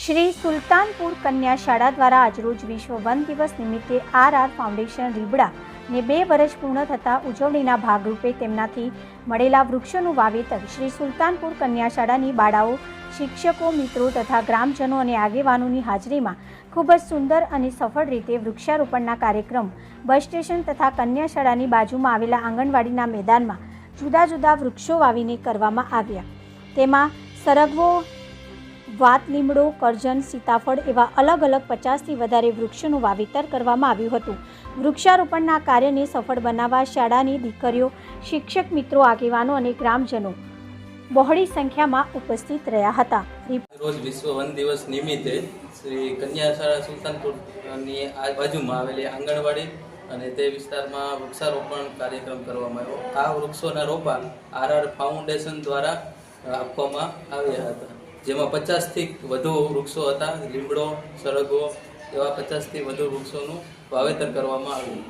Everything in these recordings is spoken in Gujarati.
શ્રી સુલતાનપુર કન્યા શાળા દ્વારા આજરોજ વિશ્વ વન દિવસ નિમિત્તે આર આર ફાઉન્ડેશન રીબડા ને બે વર્ષ પૂર્ણ થતાં ઉજવણીના ભાગરૂપે તેમનાથી મળેલા વૃક્ષોનું વાવેતર શ્રી સુલતાનપુર કન્યા શાળાની બાળાઓ, શિક્ષકો, મિત્રો તથા ગ્રામજનો અને આગેવાનોની હાજરીમાં ખૂબ જ સુંદર અને સફળ રીતે વૃક્ષારોપણના કાર્યક્રમ બસ સ્ટેશન તથા કન્યા શાળાની બાજુમાં આવેલા આંગણવાડીના મેદાનમાં જુદા જુદા વૃક્ષો વાવીને કરવામાં આવ્યા. તેમાં સરગવો વાત લીમડો કરજન સીતાફળ એવા અલગ અલગ પચાસથી વધારે વૃક્ષોનું વાવેતર કરવામાં આવ્યું હતું. વૃક્ષારોપણના કાર્યને સફળ બનાવવા શાળાની દીકરીઓ, શિક્ષક મિત્રો, આગેવાનો અને ગ્રામજનો બહોળી સંખ્યામાં ઉપસ્થિત રહ્યા હતા. રોજ વિશ્વ વન દિવસ નિમિત્તે શ્રી કન્યા શાળા સુલતાનપુરની બાજુમાં આવેલી આંગણવાડી અને તે વિસ્તારમાં વૃક્ષારોપણ કાર્યક્રમ કરવામાં આવ્યો. આ વૃક્ષોના રોપા આર ફાઉન્ડેશન દ્વારા આપવામાં આવ્યા હતા. જેમાં પચાસથી વધુ વૃક્ષો હતા, લીમડો, સરગવો એવા પચાસથી વધુ વૃક્ષોનું વાવેતર કરવામાં આવ્યું.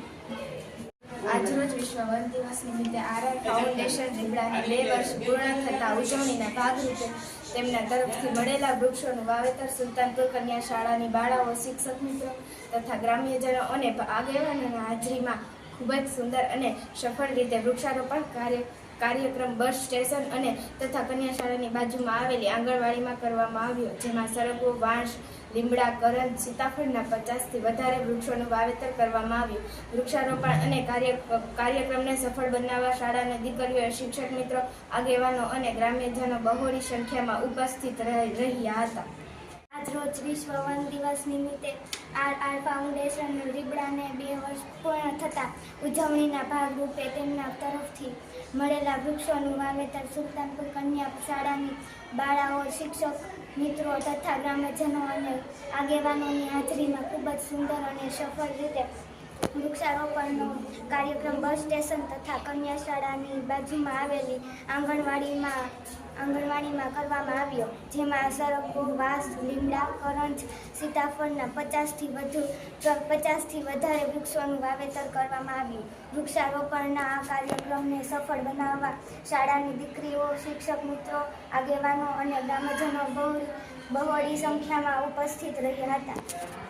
આજરોજ વિશ્વ વન દિવસ નિમિત્તે આર આર ફાઉન્ડેશન લીમડાની બે વર્ષ પૂર્ણ થતા ઉજવણીના ભાગરૂપે તેમના તરફથી મળેલા વૃક્ષોનું વાવેતર સુલતાનપુર કન્યા શાળાની બાળાઓ, શિક્ષક મિત્રો તથા ગ્રામ્યજનો અને આગેવાનોના હાજરીમાં ખૂબ જ સુંદર અને સફળ રીતે વૃક્ષારોપણ કાર્ય કાર્યક્રમ બસ સ્ટેશન અને તથા કન્યા શાળાની બાજુમાં આવેલી આંગણવાડીમાં કરવામાં આવ્યો, જેમાં સરગવો, વાંસ, લીમડા, કરંજ, સીતાફળના પચાસથી વધારે વૃક્ષોનું વાવેતર કરવામાં આવ્યું. વૃક્ષારોપણ અને કાર્ય, કાર્યક્રમને સફળ બનાવવા શાળાના દીકરીઓએ શિક્ષક મિત્રો, આગેવાનો અને ગ્રામ્યજનો બહોળી સંખ્યામાં ઉપસ્થિત રહી- રહ્યા હતા. આજરોજ વિશ્વ વન દિવસ નિમિત્તે આર ફાઉન્ડેશન રીબડાને બે વર્ષ પૂર્ણ થતાં ઉજવણીના ભાગરૂપે તેમના તરફથી મળેલા વૃક્ષોનું વાવેતર સુલતાનપુર કન્યા શાળાની બાળાઓ, શિક્ષક, મિત્રો તથા ગ્રામજનો અને આગેવાનોની હાજરીમાં ખૂબ જ સુંદર અને સફળ રીતે વૃક્ષારોપણનો કાર્યક્રમ બસ સ્ટેશન તથા કન્યા શાળાની બાજુમાં આવેલી આંગણવાડીમાં આંગણવાડીમાં કરવામાં આવ્યો. જેમાં સરગવો, વાસ, લીમડા, કરંજ, સીતાફળના પચાસથી વધુ પચાસથી વધારે વૃક્ષોનું વાવેતર કરવામાં આવ્યું. વૃક્ષારોપણના આ કાર્યક્રમને સફળ બનાવવા શાળાની દીકરીઓ, શિક્ષક મિત્રો, આગેવાનો અને ગ્રામજનો બહુ બહોળી સંખ્યામાં ઉપસ્થિત રહ્યા હતા.